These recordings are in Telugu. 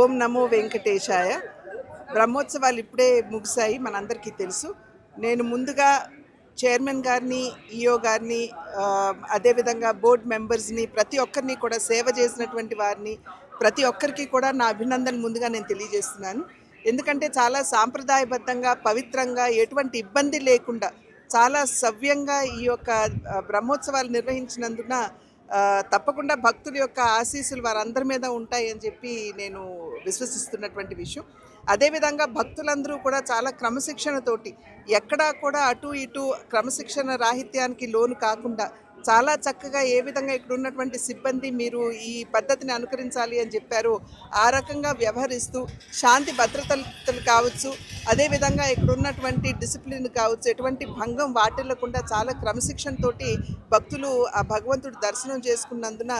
ఓం నమో వెంకటేశాయ. బ్రహ్మోత్సవాలు ఇప్పుడే ముగిశాయి మనందరికీ తెలుసు. నేను ముందుగా చైర్మన్ గారిని ఈఓ గారిని అదేవిధంగా బోర్డు మెంబర్స్ని ప్రతి ఒక్కరిని కూడా సేవ చేసినటువంటి వారిని ప్రతి ఒక్కరికి కూడా నా అభినందన ముందుగా నేను తెలియజేస్తున్నాను. ఎందుకంటే చాలా సాంప్రదాయబద్ధంగా పవిత్రంగా ఎటువంటి ఇబ్బంది లేకుండా చాలా సవ్యంగా ఈ యొక్క బ్రహ్మోత్సవాలు నిర్వహించినందున తప్పకుండా భక్తుల యొక్క ఆశీస్సులు వారందరి మీద ఉంటాయని చెప్పి నేను విశ్వసిస్తున్నటువంటి విషయం. అదేవిధంగా భక్తులందరూ కూడా చాలా క్రమశిక్షణతోటి ఎక్కడా కూడా అటు ఇటు క్రమశిక్షణ రాహిత్యానికి లోను కాకుండా చాలా చక్కగా ఏ విధంగా ఇక్కడ ఉన్నటువంటి సిబ్బంది మీరు ఈ పద్ధతిని అనుకరించాలి అని చెప్పారో. ఆ రకంగా వ్యవహరిస్తూ శాంతి భద్రతలు కావచ్చు అదేవిధంగా ఇక్కడ ఉన్నటువంటి డిసిప్లిన్ కావచ్చు ఎటువంటి భంగం వాటిల్లకుండా చాలా క్రమశిక్షణతోటి భక్తులు ఆ భగవంతుడి దర్శనం చేసుకున్నందున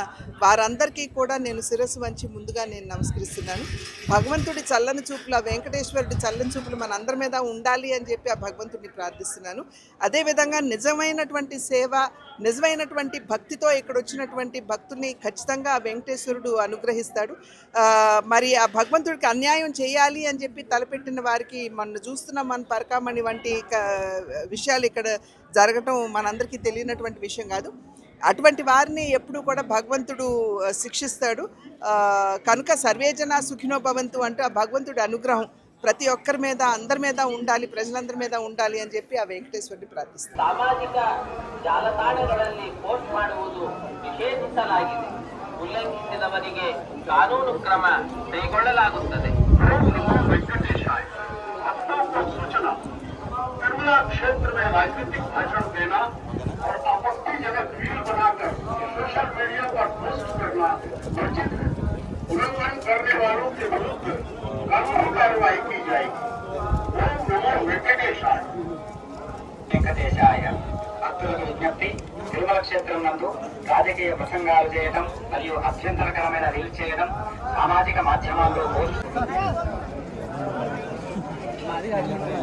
వారందరికీ కూడా నేను శిరస్సు వంచి ముందుగా నేను నమస్కరిస్తున్నాను. భగవంతుడి చల్లని చూపులు ఆ వెంకటేశ్వరుడి చల్లని చూపులు మన అందరి మీద ఉండాలి అని చెప్పి ఆ భగవంతుడిని ప్రార్థిస్తున్నాను. అదేవిధంగా నిజమైనటువంటి సేవ నిజమైన నిజమైనటువంటి భక్తితో ఇక్కడ వచ్చినటువంటి భక్తుల్ని ఖచ్చితంగా వెంకటేశ్వరుడు అనుగ్రహిస్తాడు. మరి ఆ భగవంతుడికి అన్యాయం చేయాలి అని చెప్పి తలపెట్టిన వారికి మన చూస్తున్నాం మన పరకామణి వంటి విషయాలు ఇక్కడ జరగటం మనందరికీ తెలియనటువంటి విషయం కాదు. అటువంటి వారిని ఎప్పుడు కూడా భగవంతుడు శిక్షిస్తాడు. కనుక సర్వేజన సుఖినో భవంతు అంటూ ఆ భగవంతుడి అనుగ్రహం ప్రతి ఒక్కరి మీద అందరి మీద ఉండాలి ప్రజలందరి మీద ఉండాలి అని చెప్పి ఆ వెంకటేశ్వరుని ಪ್ರಾರ್ಥಿಸ್ತಾರೆ ಸಾಮಾಜಿಕ ಜಾಲತಾಣಗಳಲ್ಲಿ ಪೋಸ್ಟ್ ಮಾಡುವುದು ನಿಷೇಧಿಸಲಾಗಿದೆ ಉಲ್ಲಂಘಿಸಿದವರಿಗೆ ಕಾನೂನು ಕ್ರಮ ಕೈಗೊಳ್ಳಲಾಗುತ್ತದೆ वेंकटेशाय अत्यंत सूचना निर्मला क्षेत्र में राजनीतिक भाषण देना और आपत्तिजनक वीडियो बनाकर सोशल मीडिया पर पोस्ट करना वर्जित है उल्लंघन करने वालों के विरुद्ध విజ్ఞప్తి తిరుమల క్షేత్రం నందు రాజకీయ ప్రసంగాలు చేయడం మరియు అభ్యంతరకరమైన రీల్ చేయడం సామాజిక మాధ్యమాల్లో రాజమండ్రి.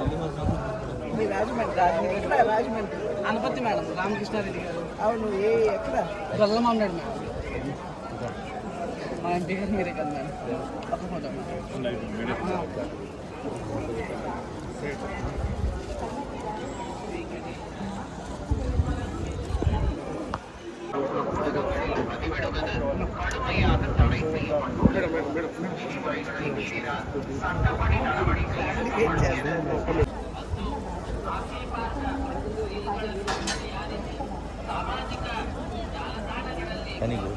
అనుపతి అనపతి మేడం రామకృష్ణారెడ్డి గారు అవును ఏ ఎక్కడ గొల్లమాం మేడం. మా ఎంపీ గారు మీరే కదా మేడం తప్పకుండా మేడం ఏం చేస్తారు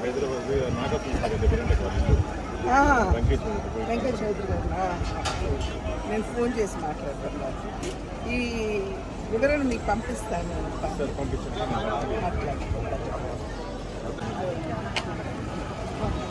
హైదరాబాద్ నాగపూర్ దగ్గర వెంకట చౌదరి గారు నేను ఫోన్ చేసి మాట్లాడతాను ఈ వివరణ మీకు పంపిస్తాను సార్